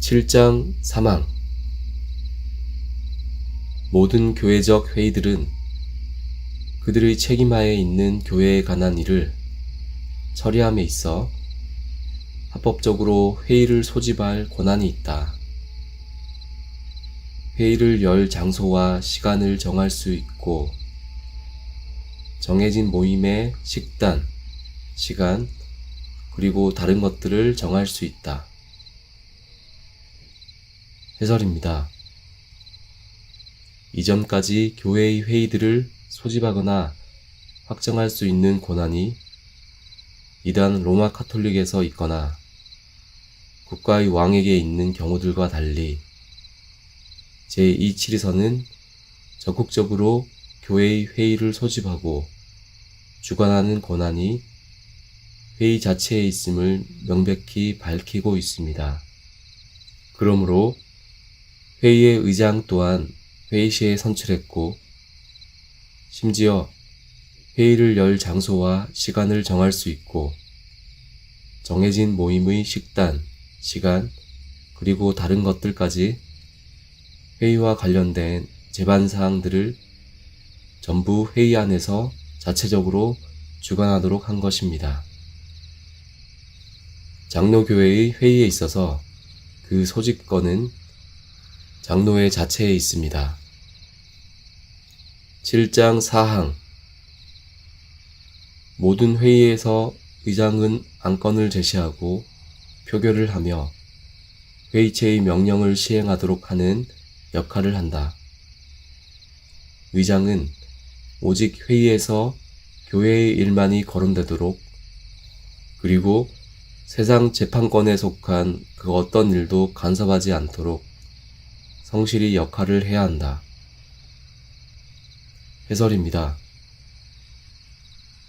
7장 사망 모든 교회적 회의들은 그들의 책임하에 있는 교회에 관한 일을 처리함에 있어 합법적으로 회의를 소집할 권한이 있다. 회의를 열 장소와 시간을 정할 수 있고 정해진 모임의 식단, 시간, 그리고 다른 것들을 정할 수 있다. 해설입니다. 이전까지 교회의 회의들을 소집하거나 확정할 수 있는 권한이 이단 로마 카톨릭에서 있거나 국가의 왕에게 있는 경우들과 달리 제2치리서는 적극적으로 교회의 회의를 소집하고 주관하는 권한이 회의 자체에 있음을 명백히 밝히고 있습니다. 그러므로 회의의 의장 또한 회의시에 선출했고, 심지어 회의를 열 장소와 시간을 정할 수 있고, 정해진 모임의 식단, 시간, 그리고 다른 것들까지 회의와 관련된 제반 사항들을 전부 회의 안에서 자체적으로 주관하도록 한 것입니다. 장로교회의 회의에 있어서 그 소집권은 장로회 자체에 있습니다. 7장 4항 모든 회의에서 의장은 안건을 제시하고 표결을 하며 회의체의 명령을 시행하도록 하는 역할을 한다. 의장은 오직 회의에서 교회의 일만이 거론되도록 그리고 세상 재판권에 속한 그 어떤 일도 간섭하지 않도록 성실히 역할을 해야 한다. 해설입니다.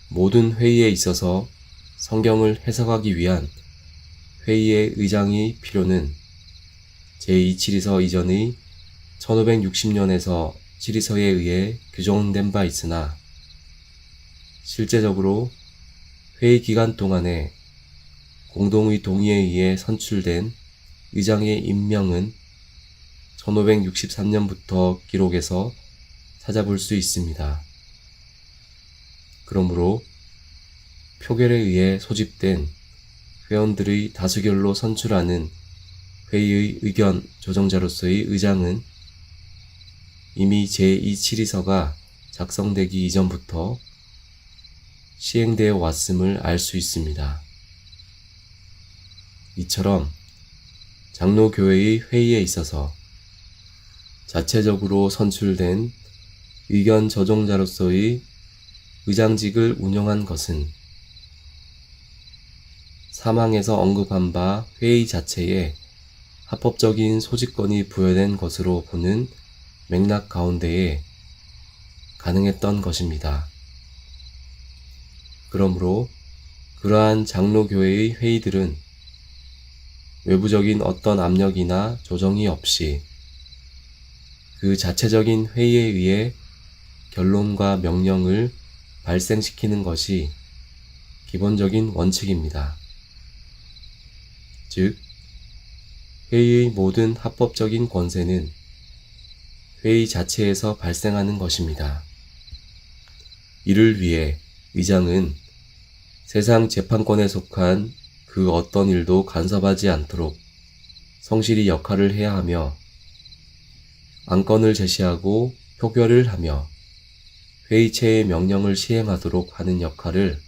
모든 회의에 있어서 성경을 해석하기 위한 회의의 의장이 필요는 제2치리서 이전의 1560년에서 치리서에 의해 규정된 바 있으나 실제적으로 회의 기간 동안에 공동의 동의에 의해 선출된 의장의 임명은 1563년부터 기록에서 찾아볼 수 있습니다. 그러므로 표결에 의해 소집된 회원들의 다수결로 선출하는 회의의 의견 조정자로서의 의장은 이미 제2치리서가 작성되기 이전부터 시행되어 왔음을 알 수 있습니다. 이처럼 장로교회의 회의에 있어서 자체적으로 선출된 의견 저종자로서의 의장직을 운영한 것은 사망에서 언급한 바 회의 자체에 합법적인 소집권이 부여된 것으로 보는 맥락 가운데에 가능했던 것입니다. 그러므로 그러한 장로교회의 회의들은 외부적인 어떤 압력이나 조정이 없이 그 자체적인 회의에 의해 결론과 명령을 발생시키는 것이 기본적인 원칙입니다. 즉, 회의의 모든 합법적인 권세는 회의 자체에서 발생하는 것입니다. 이를 위해 의장은 세상 재판권에 속한 그 어떤 일도 간섭하지 않도록 성실히 역할을 해야 하며 안건을 제시하고 표결을 하며 회의체의 명령을 시행하도록 하는 역할을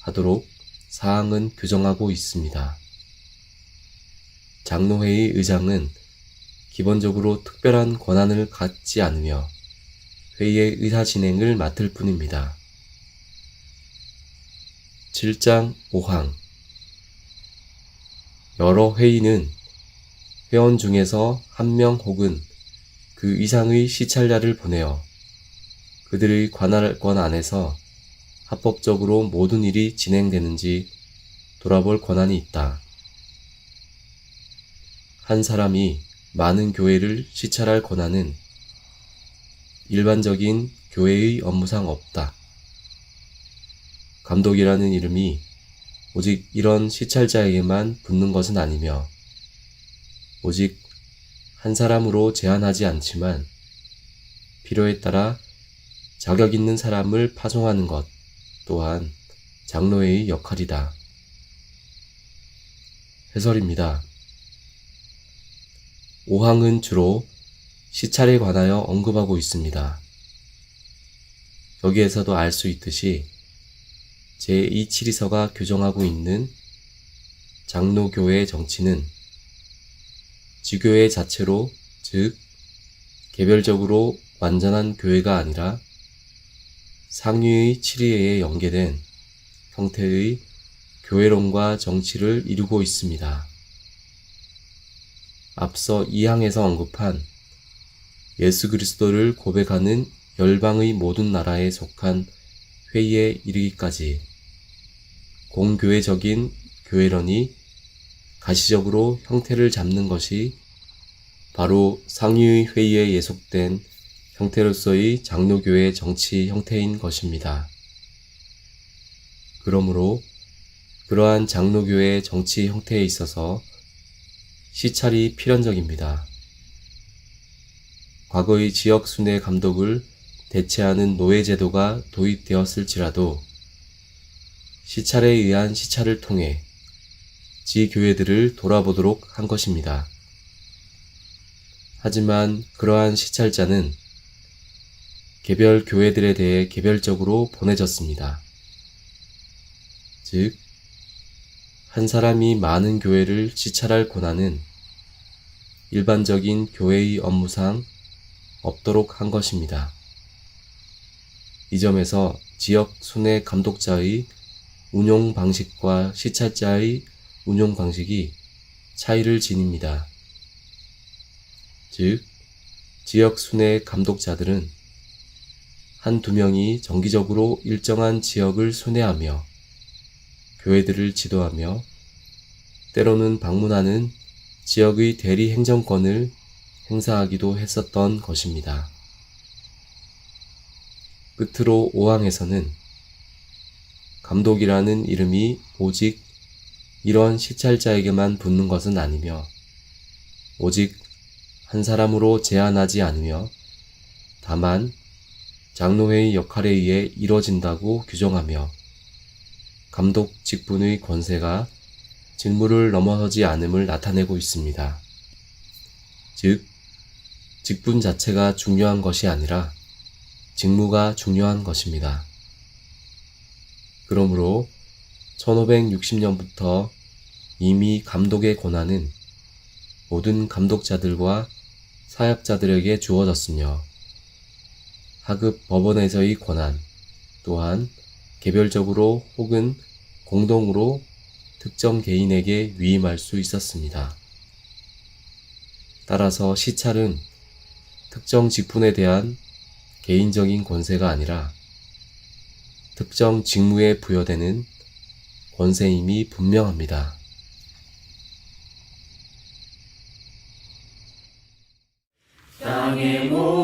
하도록 사항은 규정하고 있습니다. 장로회의 의장은 기본적으로 특별한 권한을 갖지 않으며 회의의 의사 진행을 맡을 뿐입니다. 7장 5항 여러 회의는 회원 중에서 한 명 혹은 그 이상의 시찰자를 보내어 그들의 관할권 안에서 합법적으로 모든 일이 진행되는지 돌아볼 권한이 있다. 한 사람이 많은 교회를 시찰할 권한은 일반적인 교회의 업무상 없다. 감독이라는 이름이 오직 이런 시찰자에게만 붙는 것은 아니며 오직 한 사람으로 제한하지 않지만 필요에 따라 자격 있는 사람을 파송하는 것 또한 장로의 역할이다. 해설입니다. 5항은 주로 시찰에 관하여 언급하고 있습니다. 여기에서도 알 수 있듯이 제2치리서가 규정하고 있는 장로교회 정치는 지교회 자체로 즉 개별적으로 완전한 교회가 아니라 상위의 치리에 연계된 형태의 교회론과 정치를 이루고 있습니다. 앞서 2항에서 언급한 예수 그리스도를 고백하는 열방의 모든 나라에 속한 회의에 이르기까지 공교회적인 교회론이 가시적으로 형태를 잡는 것이 바로 상위의 회의에 예속된 형태로서의 장로교회 정치 형태인 것입니다. 그러므로 그러한 장로교회 정치 형태에 있어서 시찰이 필연적입니다. 과거의 지역 순회 감독을 대체하는 노예 제도가 도입되었을지라도 시찰에 의한 시찰을 통해 지 교회들을 돌아보도록 한 것입니다. 하지만 그러한 시찰자는 개별 교회들에 대해 개별적으로 보내졌습니다. 즉, 한 사람이 많은 교회를 시찰할 권한은 일반적인 교회의 업무상 없도록 한 것입니다. 이 점에서 지역 순회 감독자의 운용 방식과 시찰자의 운용 방식이 차이를 지닙니다. 즉, 지역 순회 감독자들은 한두 명이 정기적으로 일정한 지역을 순회하며 교회들을 지도하며 때로는 방문하는 지역의 대리 행정권을 행사하기도 했었던 것입니다. 끝으로 5항에서는 감독이라는 이름이 오직 이런 시찰자에게만 붙는 것은 아니며 오직 한 사람으로 제한하지 않으며 다만 장로회의 역할에 의해 이뤄진다고 규정하며 감독 직분의 권세가 직무를 넘어서지 않음을 나타내고 있습니다. 즉, 직분 자체가 중요한 것이 아니라 직무가 중요한 것입니다. 그러므로 1560년부터 이미 감독의 권한은 모든 감독자들과 사역자들에게 주어졌으며 하급 법원에서의 권한 또한 개별적으로 혹은 공동으로 특정 개인에게 위임할 수 있었습니다. 따라서 시찰은 특정 직분에 대한 개인적인 권세가 아니라 특정 직무에 부여되는 권세임이 분명합니다. 땅의 모